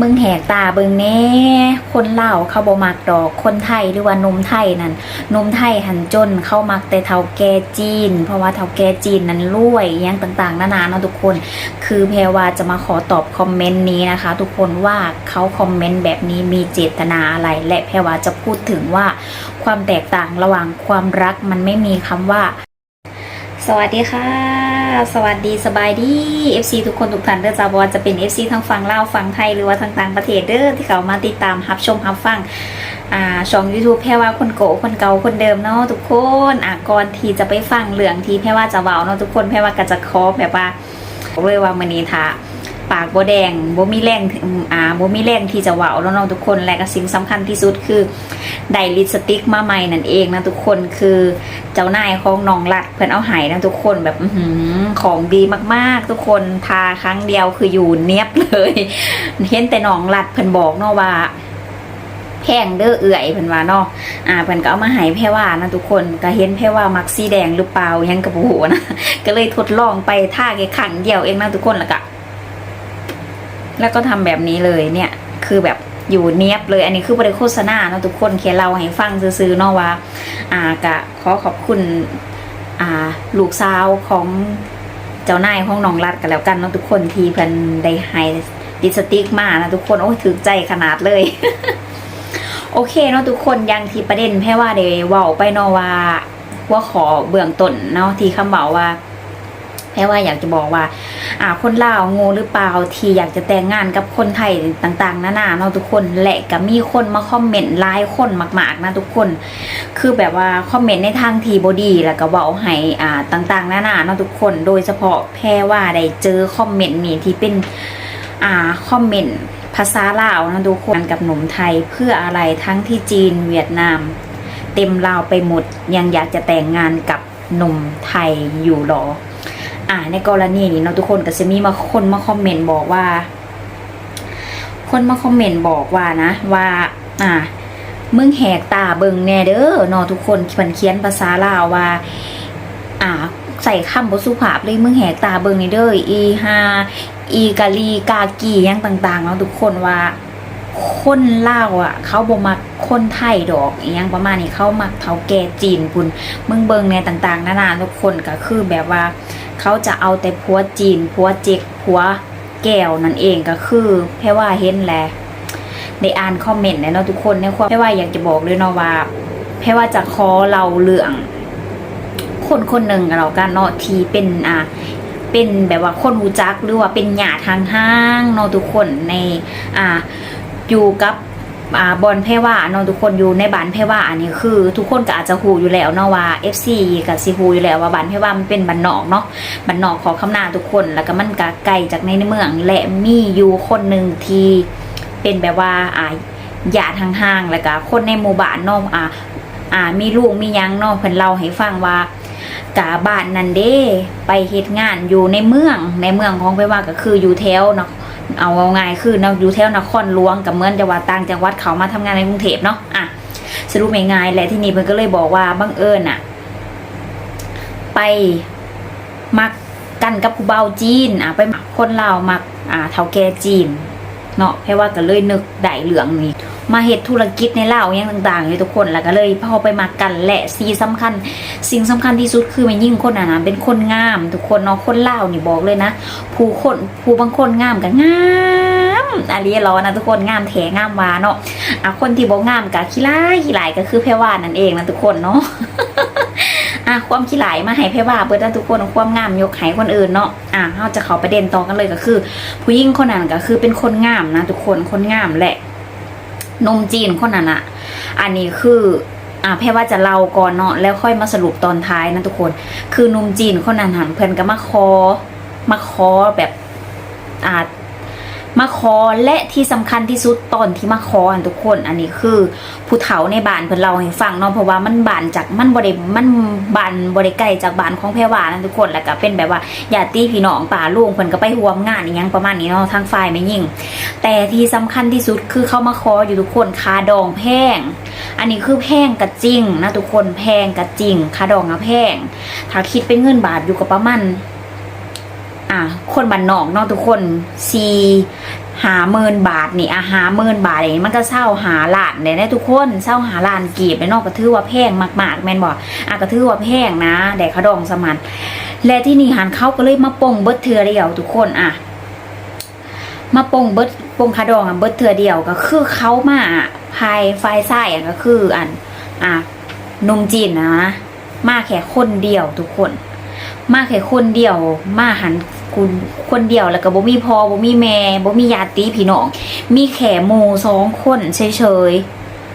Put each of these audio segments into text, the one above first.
มึงแหกตาเบิงแน่คนเล่าเขาบ่มักดอกคนไทยหรือว่านมไทยนั่นนมไทยหันจนเข้ามักแต่เท่าแก่จีน เพราะว่าเท่าแก่จีนนั้นรวยยังต่างๆ นานาเนาะทุกคน คือแพรว่าจะมาขอตอบคอมเมนต์นี้นะคะ ทุกคนว่าเขาคอมเมนต์แบบนี้มีเจตนาอะไร และแพรว่าจะพูดถึงว่าความแตกต่างระหว่างความรักมันไม่มีคำว่า สวัสดีค่ะ สวัสดีสบายดี FC ทุกคนทุกท่านเด้อจ้าบอจะเป็น FC ทั้งฝั่งลาวฝั่งไทยหรือว่าทางต่างประเทศเด้อที่เขามาติดตามรับชมรับฟังอ่าช่อง YouTube แพรว่าคนโกคนเก่าคนเดิมเนาะทุกคนอะก่อนที่จะไปฟังเหลืองที่แพรว่าจะเว้าเนาะทุกคนแพรว่าก็จะขอแบบว่าเลยว่ามื้อนี้ถ้า ปากบ่แดงบ่มีแรงอ่าบ่มีแรงที่จะเว้าแล้วเนาะทุกคนและก็สิ่งสำคัญที่สุดคือได้ลิปสติกมาใหม่นั่นเองนะทุกคนคือเจ้านายของน้องรัดเพื่อนเอาหายนะทุกคนแบบอื้อหือของดีมากๆ ทุกคนทาครั้งเดียวคืออยู่เนียบเลยเห็นแต่น้องรัดเพื่อนบอกเนาะว่าแพงเด้อเอื่อยเพื่อนว่าเนาะ อ่าเพื่อนก็เอามาใหายแพรว่านะทุกคนก็เห็นแพรว่ามักสีแดงหรือเปล่ายังกระโูนะ ก็เลยทดลองไปท่าแค่ขังเดียวเองนะทุกคนแล้วก็ แล้วก็ทำแบบนี้เลยเนี่ยคือแบบอยู่เนียบเลยอันนี้คือบริโฆษณาเนาะทุกคนเขียนเราให้ฟังซื้อๆเนาะว่าอ่ากะขอขอบคุณอ่าลูกสาวของเจ้านายของน้องรัดกันแล้วกันเนาะทุกคนที่เพิ่นได้ให้ดิสติกมานะทุกคนโอ้ยถึกใจขนาดเลย โอเคเนาะทุกคนยังที่ประเด็นแค่ว่าได้เว้าไปเนาะว่าว่าขอเบื้องต้นเนาะที่คำบอกว่า แค่ว่าอยากจะบอกว่า อ่า คนลาวงูหรือเปล่าที่อยากจะแต่งงานกับคนไทยต่างๆนานาเนาะทุกคนและก็มีคนมาคอมเมนต์หลายคนมากๆนะทุกคน คือแบบว่าคอมเมนต์ในทางทีบอดีแล้วก็เว้าให้อ่าต่างๆนานาเนาะทุกคน โดยเฉพาะแพรว่าได้เจอคอมเมนต์นี่ที่เป็นอ่าคอมเมนต์ภาษาลาวนะทุกคนกับหนุ่มไทยเพื่ออะไรทั้งที่จีนเวียดนาม เต็มลาวไปหมดยังอยากจะแต่งงานกับหนุ่มไทยอยู่หรอ อ่าในกรณีนี้เนาะทุกคนก็จะมีมาคนมาคอมเมนต์บอกว่า คนมาคอมเมนต์บอกว่านะว่า อ่ามึงแหกตาเบิงแน่เด้อเนาะทุกคนเพิ่นเขียนภาษาลาวว่า อ่า ใส่คำบสุภาพเลยมึงแหกตาเบิงนี่เด้ออีฮาอีกาลีกากียังต่างๆเนาะทุกคนว่าคนเล่าอะ เขาบ่มักคนไทยดอกอยังประมาณนี้เขามักเฒ่าแก่จีนพุ่นมึงเบิงในต่างๆนานาทุกคนก็คือแบบว่า เขาจะเอาแต่ผัวจีนผัวเจกผัวแก้วนั่นเองก็คือแค่ว่าเห็นแหละได้อ่านคอมเมนต์เนี่ยเนาะทุกคนในความแค่ว่าอยากจะบอกเลยเนาะว่าแค่ว่าจะขอเราเรื่องคนคนหนึ่งกับเรากันเนาะที่เป็นอ่าเป็นแบบว่าคนหูจักหรือว่าเป็นหยาทางห้างเนาะทุกคนในอ่าอยู่กับ บอลแพรว่าเนาะทุกคนอยู่ในบ้านแพรว่าอันนี้คือ ทุกคนก็อาจจะหูอยู่แล้วเนาะว่า FC กับซีฮูอยู่แล้วว่าบ้านแพรว่ามันเป็นบ้านนอกเนาะบ้านนอกขอคำนาทุกคนแล้วก็มันก็ไกลจากในเมืองและมีอยู่คนหนึ่งที่เป็นแบบว่าอ่าญาติห่างๆแล้วก็คนในหมู่บ้านเนาะอ่าอ่ามีลูกมียังเนาะเพิ่นเล่าให้ฟังว่ากาบ้านนันเด้ไปเฮ็ดงานอยู่ในเมืองในเมืองของไปว่าก็คืออยู่แถวเนาะ เอาง่ายคือเนาะอยู่แถวนครหลวงกับเมือนจังหวัดต่างจังหวัดเขามาทำงานในกรุงเทพเนาะอะสรุปง่ายๆและที่นี่มันก็เลยบอกว่าบังเอิญอะไปมักกันกับผู้เบาจีนอะไปมักคนลาวมักอ่าเท่าแก่จีนเนาะแค่ว่าก็เลยนึกได้เหลืองนี่มาเฮ็ดธุรกิจในเลาอหยังต่างๆเลยทุกคนแล้วก็เลยพอไปมากันแหละสีสำคัญ สิ่งสำคัญที่สุดคือมันยิ่งคนอะนะเป็นคนงาม ทุกคนเนาะคนเลานี่บอกเลยนะผู้คนผู้บางคนงามก็งามอาเรีร้อนนะทุกคนงามแถงามวาเนาะอะคนที่บ่งามก็ขี้ร้ายขี้หลายก็คือแพรวานั่นเองนะทุกคนเนาะอะความขี้หลมาให้แพรว่าเปิดนะทุกคนความงามยกให้คนอื่นเนาะอะเราจะเขาประเด็นต่อกันเลยก็คือ ผู้หญิงคนนั้นก็คือเป็นคนงามนะทุกคนคนงามแหละ นมจีนคนนั้นอะอันนี้คืออ่าแพ่ว่าจะเล่าก่อนเนาะแล้วค่อยมาสรุปตอนท้ายนะทุกคน คือนมจีนคนนั้นหันเพื่อนก็มาคอมาคอแบบอ่า มาคอและที่สำคัญที่สุดตอนที่มาคอทุกคนอันนี้คือผู้เฒ่าในบ้านเพิ่นเล่าให้ฟังเนาะเพราะว่ามันบานจากมันบ่ได้มันบานบ่ได้ไกลจากบ้านของแพรวานะทุกคนแล้วก็เป็นแบบว่าญาติพี่น้องป่าลุงเพิ่นก็ไปร่วมงานอีหยังประมาณนี้เนาะทางฝ่ายแม่ยิ่ง แต่ที่สำคัญที่สุดคือเขามาคออยู่ทุกคนคาดองแพงอันนี้คือแพงกระจริงนะทุกคนแพงกระจริงคาดองอะแพงถ้าคิดเป็นเงินบาทอยู่กับประมาณ อะคนบ้านนอกเนาะทุกคนสี่หาหมื่นบาทนี่อะหาหมื่นบาทนี่มันก็เศร้าหาล้านได้ได้ทุกคนเศร้าหาล้านกีบไปนอกก็ถือว่าแพงมากๆแม่นบ่อะก็ถือว่าแพงนะแดกขดองสมัน และที่นี่หันเข้าก็เลยมาปงเบิดเทือเดียวทุกคนอะมาปงเบิดปงคาดองอะเบิดเทือเดียวก็คือเขามาภายไฟไส้อะก็คืออันอะนมจีนนะมาแค่คนเดียวทุกคน มาแค่คนเดียว มาหันคุณคนเดียวแล้วก็บ่มีพ่อบ่มีแม่บ่มีญาติพี่น้อง มีแขมูสองคนเฉย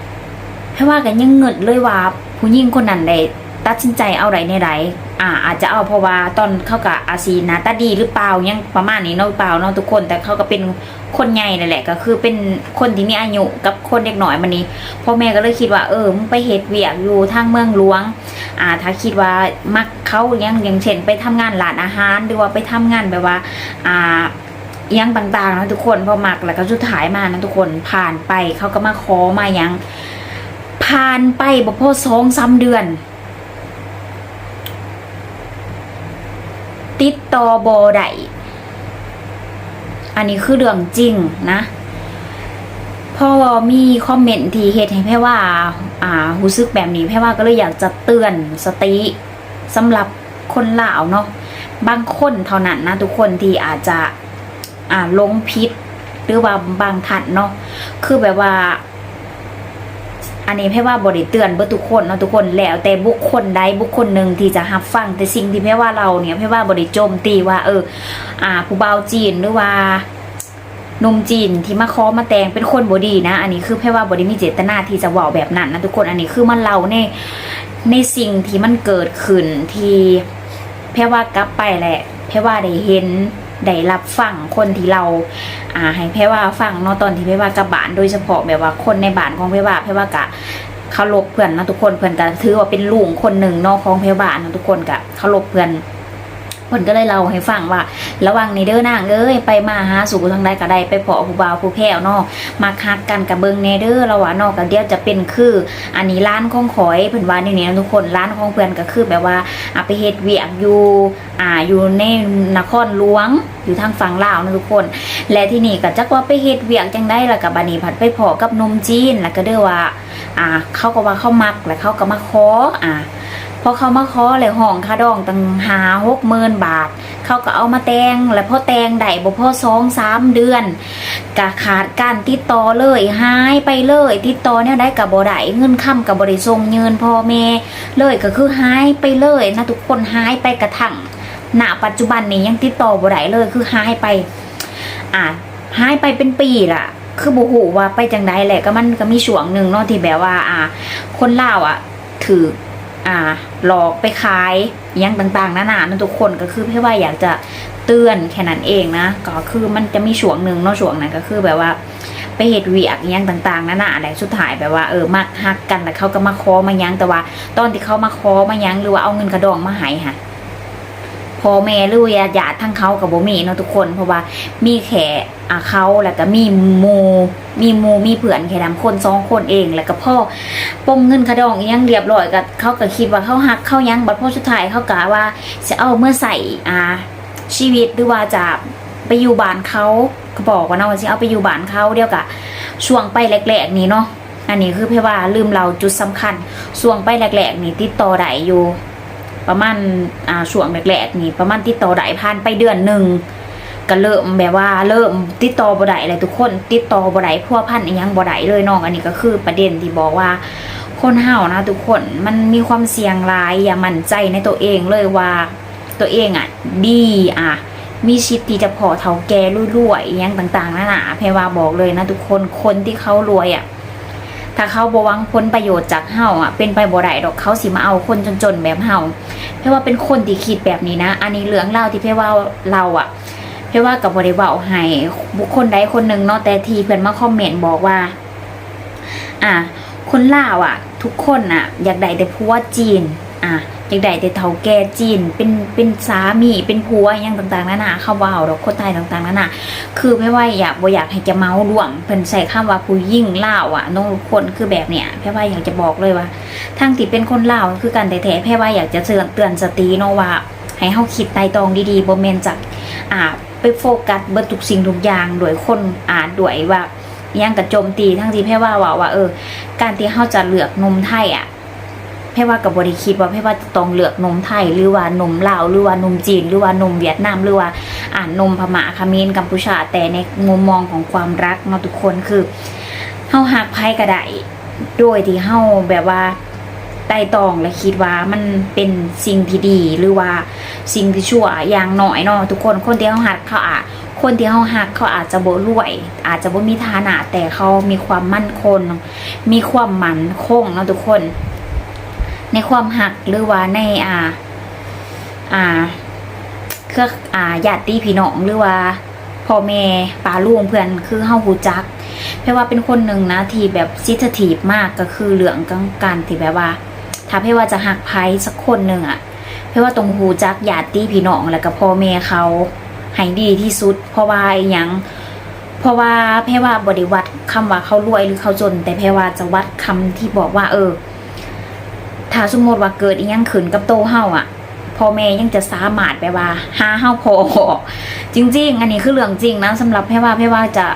ๆให้ว่ากันยังเงิดเลยว่าผู้หญิงคนนั้นได้ ตัดสินใจเอาใดในใดอ่า อาจจะเอาเพราะว่าตอนเข้ากับอาซีนาตาดีหรือเปล่ายังประมาณนี้เนาะเปล่าเนาะทุกคน แต่เขาก็เป็นคนใหญ่นั่นแหละ ก็คือเป็นคนที่มีอายุกับคนเด็กหน่อยมันนี้พ่อแม่ก็เลยคิดว่าเออมึงไปเฮ็ดเวียกอยู่ทางเมืองหลวง อ่า ถ้าคิดว่ามักเขาอย่างอย่างเช่น ไปทำงานร้านอาหารหรือว่าไปทำงานแบบว่า อ่ายังต่างๆนะทุกคนพอมักแล้วก็สุดท้ายมานะทุกคนผ่านไปเขาก็มาขอมายังผ่านไปบ่พอสองสามเดือน ติดต่อบอได้อันนี้คือเรื่องจริงนะพ่อมีคอมเมนต์ที่เฮ็ดให้แพ่ว่า อ่ารู้สึกแบบนี้แพ่ว่าก็เลยอยากจะเตือนสติสำหรับคนลาวเนาะบางคนเท่านั้นนะทุกคนที่อาจจะอ่าลงพิษหรือว่าบางท่านเนาะคือแบบว่า อันนี้แพ่ว่าบริเตือนเบิดทุกคนเนาะทุกคนแล้วแต่บุคคลใดบุคคลหนึ่งที่จะรับฟังแต่สิ่งที่แพ่ว่าเราเนี่ยแพ่ว่าบริโจมตีว่า เออ อ่า ผู้เบาจีนหรือว่าหนุ่มจีนที่มาคอมาแตงเป็นคนบดีนะ อันนี้คือแพ่ว่าบริมีเจตนาที่จะว่าแบบนั้นนะทุกคนอันนี้คือมันเราในในสิ่งที่มันเกิดขึ้นที่แพ่ว่ากลับไปแหละแพ่ว่าได้เห็น ได้รับฟังคนที่เราอ่าให้แพ่ว่าฟังเนาะตอนที่แพ่ว่ากับบ้านโดยเฉพาะแบบว่าคนในบ้านของแพ่ว่าแพ่ว่ากะเคารพเพื่อนนะทุกคนเพื่อนกันถือว่าเป็นลุงคนหนึ่งนอกของเพ่บ้านนะทุกคนกะเคารพเพื่อน เพิ่นก็เลยเล่าให้ฟังว่า ระวังในเด้อนางเอ้ยไปมาหาสู่ทางใดก็ได้ไปเพาะผู้บ่าวผู้แพ้วนาะมาคักกันกับเบิงเนเด้อระหว่างนอกกับเดียวจะเป็นคือ อันนี้ร้านของขอยเพิ่นว่านนี่นะทุกคนร้านของเพื่อนก็คือแบบว่าอะไปเฮ็ดเวียกอยู่อ่าอยู่ในนครหลวงอยู่ทางฝั่งลาวนะทุกคน และที่นี่ก็จักว่าไปเฮ็ดเวียกจังได้ล้วก็บัดนี้ผัดไปเพาะกับนมจีนแล้วก็เด้อว่าอ่าเขาก็ว่าเข้ามักแล้วเขาก็มาขออ่า พอเขามาขอเลยห้องค่าดองตั้งหาหกหมื่นบาท เขาก็เอามาแตงแล้วพอแตงได้บ่พอสองสามเดือนก็ขาดการติดต่อเลยหายไปเลย ติดต่อเนี่ยได้กับบ่ได้เงินค่ำกับบริทรงเงินพ่อแม่เลยก็คือหายไปเลยนะทุกคนหายไปกระทั่งณปัจจุบันนี้ยังติดต่อบ่ได้เลยคือหายไป อะหายไปเป็นปีล่ะ คือบูหูว่าไปจังไดแหละก็มันก็มีช่วงหนึ่งเนาะที่แบบว่า อ่าคนเล่าอะถือ อ่า หลอกไปขายยังต่างๆนานานั่นทุกคนก็คือเพื่อว่าอยากจะเตือนแค่นั้นเองนะ ก็คือมันจะมีช่วงหนึ่งเนาะช่วงนั้นก็คือแบบว่า ไปเหตุเวียกยังต่างๆนานาอะไรสุดท้ายแบบว่าเออมักฮักกันแต่เขาก็มาคอมายังแต่ว่า ตอนที่เขามาคอมายังหรือว่าเอาเงินกระดองมาหายค่ะ พ่อแม่หรือว่าญาติทั้งเขากับบ่มีเนาะทุกคน เพราะว่ามีแค่อ่าเขาแล้วก็มีมูมีมูมีเพื่อนแค่ดำคนสองคนเอง แล้วก็พ่อปมเงินกระดองอยังเรียบร้อยก็เขาก็คิดว่าเขาหักเขายังบัดพ่อสุดท้ายเขากะว่าจะเอาเมื่อใส่อ่าชีวิตหรือว่าจะไปอยู่บ้านเขาก็บอกว่าเนาะว่าสิเอาไปอยู่บ้านเขาเดียวกะช่วงไปแรกๆนี้เนาะอันนี้คือเพื่อว่าลืมเราจุดสำคัญช่วงไปแรกๆนี่ติดต่อได้อยู่ ประมาณอ่าช่วงแรกๆนี่ประมาณติดต่อได้ผ่านไปเดือนหนึ่งก็เริ่มแบบว่าเริ่มติดต่อบ่ได้เลยทุกคนติดต่อบ่ได้พัวพันอีหยังบ่ได้เลยน้องอันนี้ก็คือประเด็นที่บอกว่า คนเฮานะ ทุกคนมันมีความเสี่ยงหลายอย่ามั่นใจในตัวเองเลยว่าตัวเองอะดีอะมีชิดที่จะพอเท่าแก่รวยๆอยังต่างๆนั่นน่ะแพรว่าบอกเลยนะทุกคนคนที่เขารวยอะ ถ้าเขาบวังผลประโยชน์จากเฮาอะเป็นไปบ่ได้ดอกเขาสิมาเอาคนจนๆแบบเฮาเพราะว่าเป็นคนที่คิดแบบนี้นะ อันนี้เหลืองเล่าที่เพรว่าเราอะเพรว่ากับบริวาให้บุคคลใดคนหนึ่งเนาะแต่ทีเพื่อนมาคอมเมนต์บอกว่า อะคนลาวอะ ทุกคนอะ อยากได้แต่ผัวจีน อะ อยากได้แต่เฒ่าแก่จีน เป็นเป็นสามีเป็นผัวอหยังต่างๆนั่นน่ะเขาว่าเอาดอกคนไทยต่างๆนั่นน่ะคือไม่ว่าอยากบ่อยากให้จะเมาร่วงเพิ่นใส่คำว่าผู้ยิ่งล่าอะน้องคนคือแบบเนี้ยแพ่ว่าอยากจะบอกเลยว่าทั้งที่เป็นคนเล่าคือกันแต่แท้แพ่ว่าอยากจะเตือนเตือนสติเนาะว่าให้เฮาคิดไตรตองดีๆบ่แม่นจากอ่าไปไปโฟกัสเบิดทุกสิ่งทุกอย่างโดยคนอ่านด้วยว่ายังกับโจมตีทั้งที่แพ่ว่าว่าว่าเออ การที่เขาจะเลือกนมไทยอะ แพ่ว่ากับบริคิดว่าแพ่ว่าต้องเลือกนมไทยหรือว่านมลาวหรือว่านมจีน หรือว่านมเวียดนามหรือว่าอ่านนมพม่าเขมรกัมพูชา แต่ในมุมมองของความรักเนาะทุกคนคือเฮาหักไพ่กระไดโดยที่เฮาแบบว่าไต่ตองและคิดว่ามันเป็นสิ่งที่ดีหรือว่าสิ่งที่ชั่วอย่างน้อยเนาะทุกคนคนที่เฮาหักเขาอาจคนที่เฮาหักเขาอาจจะบ่รวย อาจจะบ่มีฐานะแต่เขามีความมั่นคงมีความหมั่นคงเนาะทุกคน ในความหักหรือว่าในอ่า อ่า เครืออ่าญาติพี่น้องหรือว่าพ่อแม่ป้าลุงเพื่อนคือเฮาฮูจักเพราะว่าเป็นคนหนึ่งนะที่แบบซิททีฟมากก็คือเรื่องของการที่แบบว่า ถ้าเพว่าจะหักไพ่สักคนหนึ่งอะเพราะว่าตรงฮูจักญาติพี่น้องแล้วก็พ่อแม่เขาให้ดีที่สุด เพราะว่าอหยังเพราะว่าแพ่ว่าบริวัดคำว่าเขารวยหรือเขาจน แต่แพ่ว่าจะวัดคำที่บอกว่า เออ ถ้าสมมติว่าเกิดอีหยังขึ้นกับโตเฮาอะพ่อแม่ยังจะสามารถไปว่าหาเฮาพอจริง ๆ อันนี้คือเรื่องจริงนะสำหรับแพ่ว่าแพ่ว่าจะ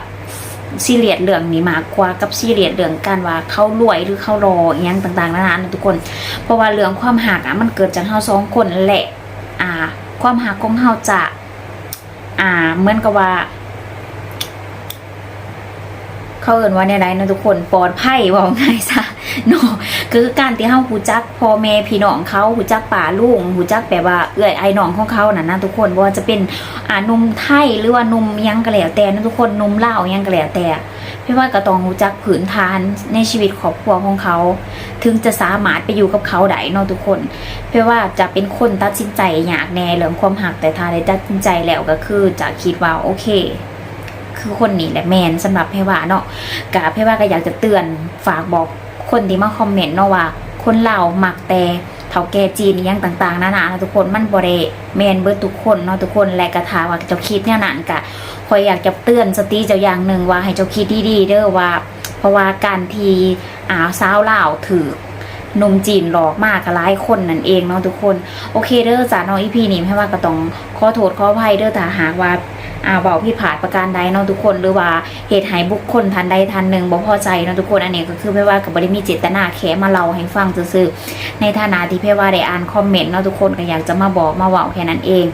ซีเรียสเรื่องนี้มากกว่ากับซีเรียสเรื่องการว่าเขารวยหรือเขารออีหยังต่างๆนานานะทุกคน เพราะว่าเรื่องความหักอะมันเกิดจากเฮาสองคนแหละอ่า ความหักของเฮาจะ อ่าเหมือนกับว่า เขาเอ่นว่าในไรนะทุกคนปลอดภัยว่าง่ายซะ เนาะคือการที่เฮาหูจักพ่อแม่พี่น้องเขาหูจักป่าลุงหูจักแบบว่าเอื้อยไอ้น้องของเขาน่ะนะทุกคนว่าจะเป็นอ่านมไทยหรือว่านมยังก็แล้วแต่นะทุกคนนมเล่ายังก็แล้วแต่พี่ว่าก็ต้องหูจักผืนฐานในชีวิตครอบครัวของเขา ถึงจะสามารถไปอยู่กับเขาได้เนาะทุกคนเพื่ว่าจะเป็นคนตัดสินใจอยากแน่เรื่องความหักแต่ถ้าได้ตัดสินใจแล้วก็คือจะคิดว่าโอเคคือคนนี้แหละแมนสำหรับเพว่าเนาะกะเพว่าก็อยากจะเตือนฝากบอก คนที่มาคอมเมนต์เนาะว่า คนเราวมักแต่เถาแก่จีนยังต่างๆนานาเนะทุกคนมันบริแมนเบิดทุกคนเนาะทุกคนและกระทาว่าเจ้าคิดเนี่ยนั่นกะคอยอยากจะเตือนสติเจ้าอย่างหนึ่งว่าให้เจ้าคิดดีๆเด้อว่า เพราะว่าการที่อ่าวสาวเหล่าถือนมจีนหลอกมากกับหลายคนนั่นเองเนาะทุกคน โอเคเด้อจ้าน้องอีพีนี้ให้ว่าก็ต้องขอโทษขออภัยเด้อถ้าหากว่า อ่าเบาผิดพลาดประการใดเนาะทุกคนหรือว่าเหตุให้บุคคลทันใดทันหนึ่งบ่พอใจเนาะทุกคนอันนี้ก็คือไม่ว่ากับบริมีเจตนาแค่มาเล่าให้ฟังซื่อๆในฐานะที่เพ่ว่าได้อ่านคอมเมนต์เนาะทุกคนก็อยากจะมาบอกมาเว้าแค่นั้นเอง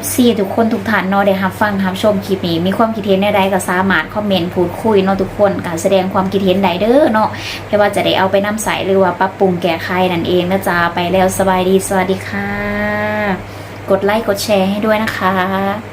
FC ทุกคนทุกท่านเนาะได้รับฟังรับชมคลิปนี้มีความคิดเห็นใดๆก็สามารถคอมเมนต์พูดคุยเนาะทุกคนการแสดงความคิดเห็นใดเด้อเนาะไม่ว่าจะได้เอาไปนำใส่หรือว่าปรับปรุงแก้ไขนั่นเองนะจ๊ะไปแล้วสบายดีสวัสดีค่ะ กดไลค์กดแชร์ให้ด้วยนะคะ